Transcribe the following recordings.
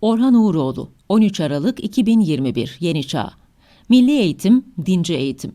Orhan Uğuroğlu, 13 Aralık 2021, Yeni Çağ. Milli Eğitim, Dinci Eğitim.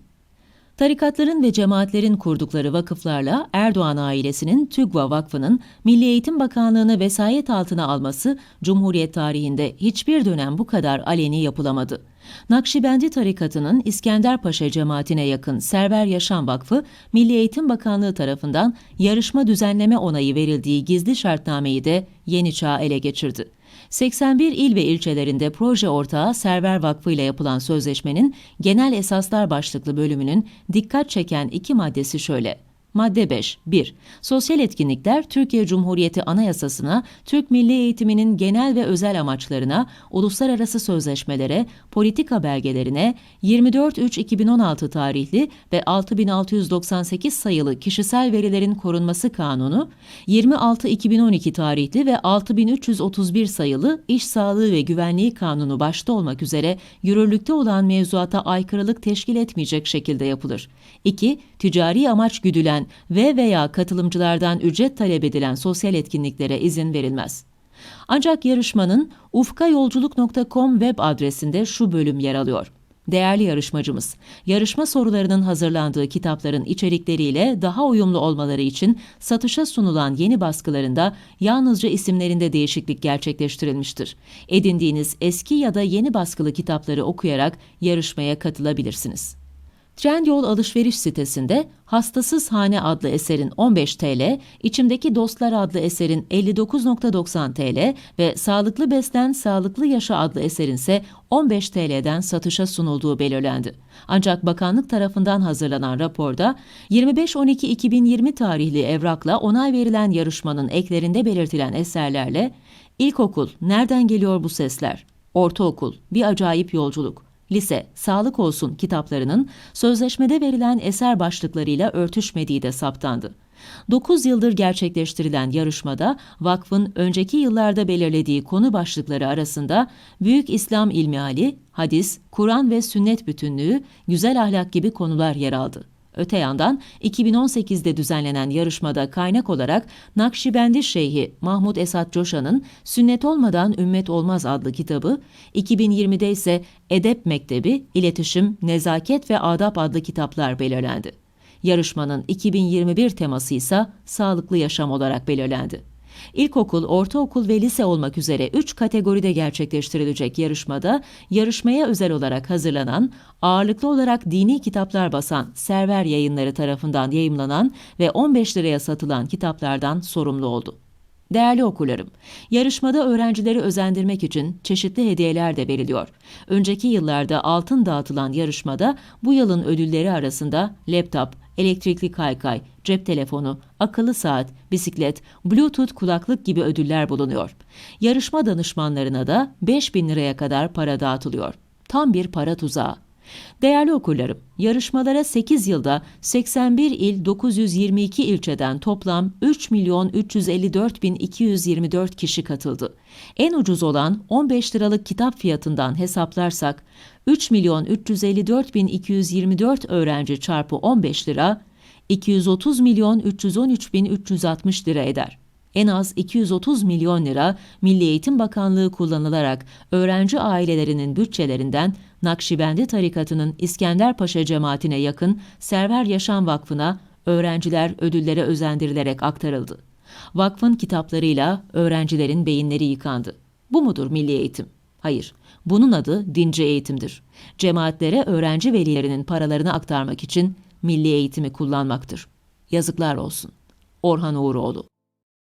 Tarikatların ve cemaatlerin kurdukları vakıflarla Erdoğan ailesinin TÜGVA Vakfı'nın Milli Eğitim Bakanlığı'nı vesayet altına alması Cumhuriyet tarihinde hiçbir dönem bu kadar aleni yapılamadı. Nakşibendi tarikatının İskenderpaşa cemaatine yakın Server Yaşam Vakfı, Milli Eğitim Bakanlığı tarafından yarışma düzenleme onayı verildiği gizli şartnameyi de Yeni Çağ ele geçirdi. 81 il ve ilçelerinde proje ortağı Server Vakfı ile yapılan sözleşmenin genel esaslar başlıklı bölümünün dikkat çeken iki maddesi şöyle. Madde 5. 1. Sosyal etkinlikler Türkiye Cumhuriyeti Anayasası'na, Türk Milli Eğitiminin genel ve özel amaçlarına, uluslararası sözleşmelere, politika belgelerine, 24.3.2016 tarihli ve 6698 sayılı kişisel verilerin korunması kanunu, 26.2012 tarihli ve 6331 sayılı iş sağlığı ve güvenliği kanunu başta olmak üzere yürürlükte olan mevzuata aykırılık teşkil etmeyecek şekilde yapılır. 2. Ticari amaç güdülen ve veya katılımcılardan ücret talep edilen sosyal etkinliklere izin verilmez. Ancak yarışmanın ufkayolculuk.com web adresinde şu bölüm yer alıyor. Değerli yarışmacımız, yarışma sorularının hazırlandığı kitapların içerikleriyle daha uyumlu olmaları için satışa sunulan yeni baskılarında yalnızca isimlerinde değişiklik gerçekleştirilmiştir. Edindiğiniz eski ya da yeni baskılı kitapları okuyarak yarışmaya katılabilirsiniz. Trendyol alışveriş sitesinde Hastasız Hane adlı eserin 15 TL, İçimdeki Dostlar adlı eserin 59.90 TL ve Sağlıklı Beslen Sağlıklı Yaşa adlı eserin ise 15 TL'den satışa sunulduğu belirlendi. Ancak bakanlık tarafından hazırlanan raporda 25.12.2020 tarihli evrakla onay verilen yarışmanın eklerinde belirtilen eserlerle İlkokul, nereden geliyor bu sesler? Ortaokul, bir acayip yolculuk lise, sağlık olsun kitaplarının sözleşmede verilen eser başlıklarıyla örtüşmediği de saptandı. 9 yıldır gerçekleştirilen yarışmada vakfın önceki yıllarda belirlediği konu başlıkları arasında Büyük İslam İlmihali, hadis, Kur'an ve sünnet bütünlüğü, güzel ahlak gibi konular yer aldı. Öte yandan 2018'de düzenlenen yarışmada kaynak olarak Nakşibendi Şeyhi Mahmud Esat Coşan'ın Sünnet Olmadan Ümmet Olmaz adlı kitabı, 2020'de ise Edep Mektebi, İletişim, Nezaket ve Adap adlı kitaplar belirlendi. Yarışmanın 2021 teması ise sağlıklı yaşam olarak belirlendi. İlkokul, ortaokul ve lise olmak üzere 3 kategoride gerçekleştirilecek yarışmada yarışmaya özel olarak hazırlanan, ağırlıklı olarak dini kitaplar basan Server Yayınları tarafından yayımlanan ve 15 liraya satılan kitaplardan sorumlu oldu. Değerli okurlarım, yarışmada öğrencileri özendirmek için çeşitli hediyeler de veriliyor. Önceki yıllarda altın dağıtılan yarışmada bu yılın ödülleri arasında laptop, elektrikli kaykay, cep telefonu, akıllı saat, bisiklet, bluetooth kulaklık gibi ödüller bulunuyor. Yarışma danışmanlarına da 5000 liraya kadar para dağıtılıyor. Tam bir para tuzağı. Değerli okurlarım, yarışmalara 8 yılda 81 il 922 ilçeden toplam 3 milyon 354 bin 224 kişi katıldı. En ucuz olan 15 liralık kitap fiyatından hesaplarsak 3 milyon 354 bin 224 öğrenci çarpı 15 lira 230 milyon 313 bin 360 lira eder en az 230 milyon lira Milli Eğitim Bakanlığı kullanılarak öğrenci ailelerinin bütçelerinden Nakşibendi tarikatının İskenderpaşa cemaatine yakın Server Yaşam Vakfı'na öğrenciler ödüllere özendirilerek aktarıldı. Vakfın kitaplarıyla öğrencilerin beyinleri yıkandı. Bu mudur milli eğitim? Hayır. Bunun adı dinci eğitimdir. Cemaatlere öğrenci velilerinin paralarını aktarmak için milli eğitimi kullanmaktır. Yazıklar olsun. Orhan Uğuroğlu